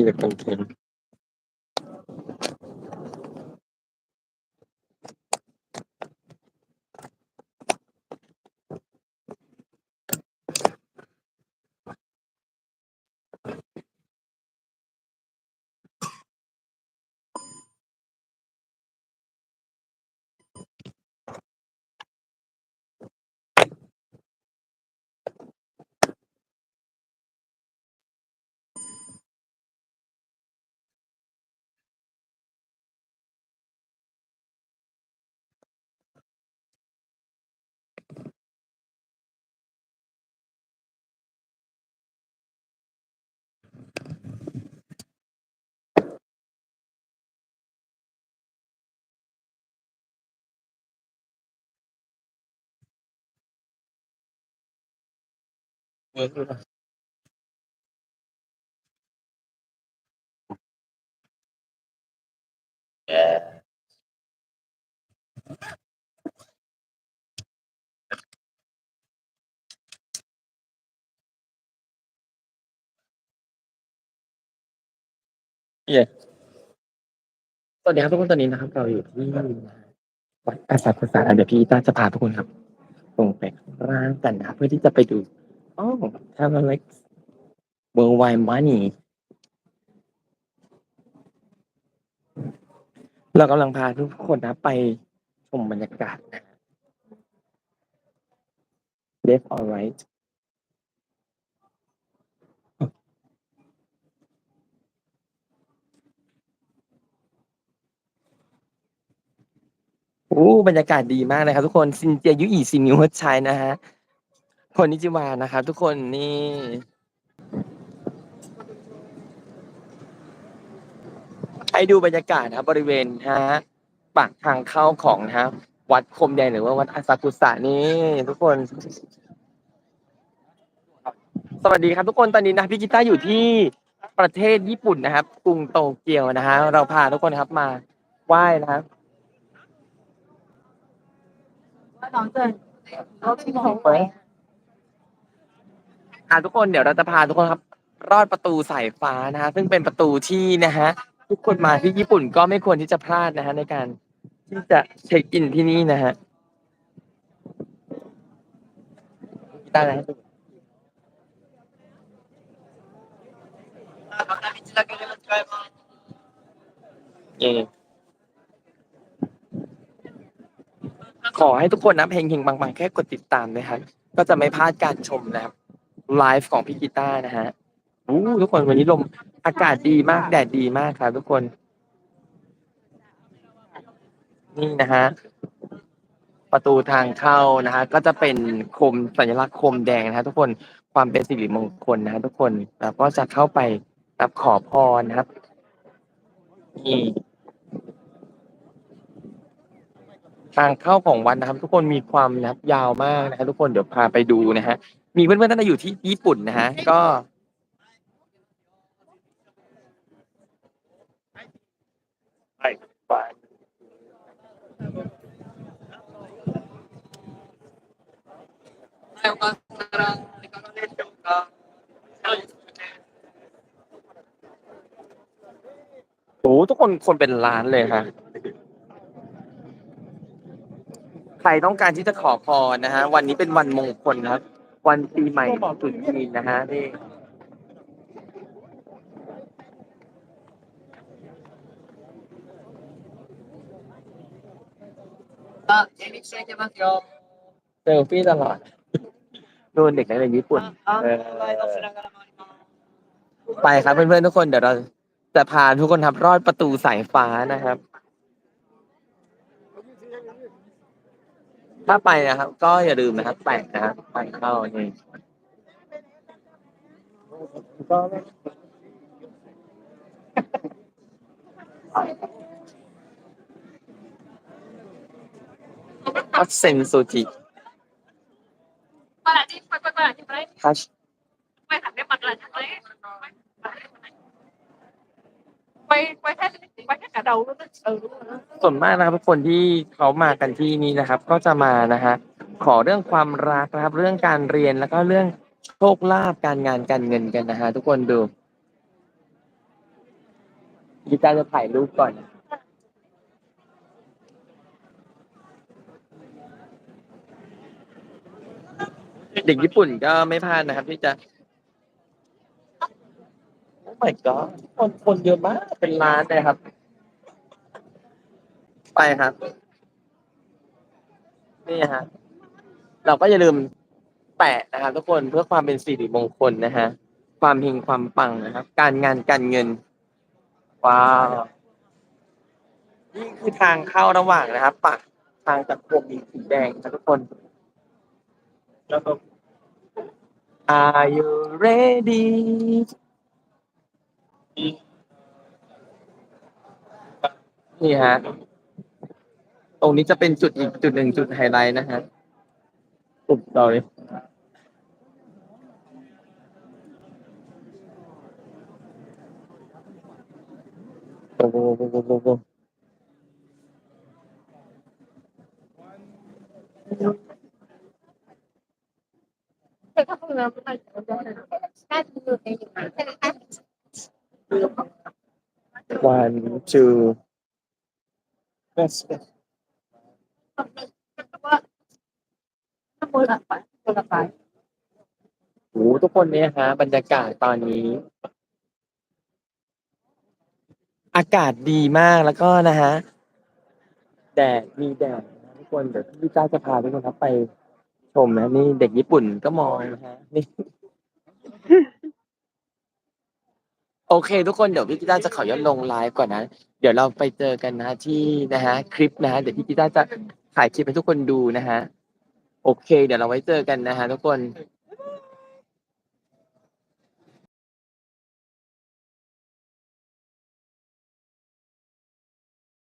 พี่จะ เค็มเวิร์กหรอเลย่เย่สวัสดีครับทุกคนตอนนี้นะครับ เราอยู่ที่วัดอาสาภาษาเดี๋ยวพี่ต้าจะพาทุกคนครับลงไปข้างล่างกันนะครับเพื่อที่จะไปดู อ๋อทำอะไร worldwide money เรากำลังพาทุกคนนะไปชมบรรยากาศนะ left or right โอ้บรรยากาศดีมากเลยครับทุกคน ซินเจียยุอีซินิวเฮชัยนะฮะ คนนิจิวานะครับทุกคนนี่ให้ดูบรรยากาศนะครับบริเวณนะฮะปากทางเข้าของนะครับวัดคมแดงหรือว่าวัดอาซากุสะนี่ทุกคน สวัสดีครับทุกคนตอนนี้นะพี่กิต้าอยู่ที่ประเทศญี่ปุ่นนะครับ กรุงโตเกียวนะฮะเราพาทุกคนครับมาไหว้นะครับน้องเจนเขาที่ของไป อ่าทุกคนเดี๋ยวเราจะพาทุกคนครับรอดประตูสายฟ้านะฮะซึ่งเป็นประตูที่นะฮะทุกคนมาที่ญี่ปุ่นก็ไม่ควรที่จะพลาดนะฮะในการที่จะเช็คอินที่นี่นะฮะได้แล้วเอขอให้ทุกคนนะเพลงเฮงบางๆแค่กดติดตามนะครับก็จะไม่พลาดการชมนะครับ ไลฟ์ของพี่กีตาร์นะฮะอู้ทุกคนวันนี้ลมอากาศดีมากแดดดีมากครับทุกคน นี่นะฮะประตูทางเข้านะฮะก็จะเป็นโคมสัญลักษณ์โคมแดงนะฮะทุกคนความเป็นสิริมงคลนะฮะทุกคนแล้วก็จะเข้าไปรับขอพรนะครับนี่ทางเข้าของวัดนะครับ ทุกคนมีความนะครับยาวมากนะฮะทุกคนเดี๋ยวพาไปดูนะฮะ มีเพื่อนๆท่านใดอยู่ที่ญี่ปุ่นนะฮะ ก็ไปไปโอ้ทุกคนคนเป็นล้านเลยค่ะใครต้องการที่จะขอพรนะฮะ วันนี้เป็นวันมงคลนะครับ วันปีใหม่ตรุดจีนนะฮะนี่เซลฟี่ตลอดโดนเด็กนักเรียนญี่ปุ่นไปครับเพื่อนๆทุกคนเดี๋ยวเราจะพาทุกคนทับรอดประตูสายฟ้านะครับ ถ้าไปนะครับ ก็อย่าลืมนะครับแปะนะครับทางเข้านี่อัสเซนซูจิ Para ti, para para para ti, para ti. Quay hết cả đầu luôn đó. Ừ đúng rồi đó. ส่วนมากนะครับทุกคนที่เขามากันที่นี่นะครับ ก็จะมานะฮะขอเรื่องความรักนะครับ เรื่องการเรียนแล้วก็เรื่องโชคลาภการงานการเงินกันนะฮะทุกคนดูกีตาจะถ่ายรูปก่อนเด็กญี่ปุ่นก็ไม่พลาดนะครับ ที่จะโอ้ my god คนคนเยอะมากเป็นล้านเลยครับ ไปครับ นี่ฮะ เราก็อย่าลืมแปะนะครับทุกคนเพื่อความเป็นสิริมงคลนะฮะ ความเฮงความปังนะครับ การงานการเงิน ว้าวนี่คือทางเข้าระหว่างนะครับปากทางจากพวงมีสีแดงนะทุกคนแล้วก็ Are you ready นี่ฮะ ตรงนี้จะเป็นจุดอีกจุดหนึ่งจุดไฮไลท์นะฮะอุบต่อเลยโอ้โหโอ้โหโอ้โหแต่ถ้าคุณเราไม่ได้ก็ได้นะถ้า คนอย่างนั้นแต่ถ้า one two ว่าถ้าคนละไปคนละไปโอ้โหทุกคนเนี่ยฮะบรรยากาศตอนนี้ อากาศดีมากแล้วก็นะฮะแดดมีแดดนะทุกคนเดี๋ยวพี่จ้าจะพาทุกคนครับไปชมนะนี่เด็กญี่ปุ่นก็มองนะฮะนี่ โอเค ทุกคนเดี๋ยวพี่กีตาร์จะขอย้อนลงไลฟ์ก่อนนะ เดี๋ยวเราไปเจอกันนะที่นะฮะ คลิปนะฮะเดี๋ยวพี่กีตาร์จะ ถ่ายคลิปให้ทุกคนดูนะฮะ โอเค เดี๋ยวเราไว้เจอกันนะฮะทุกคน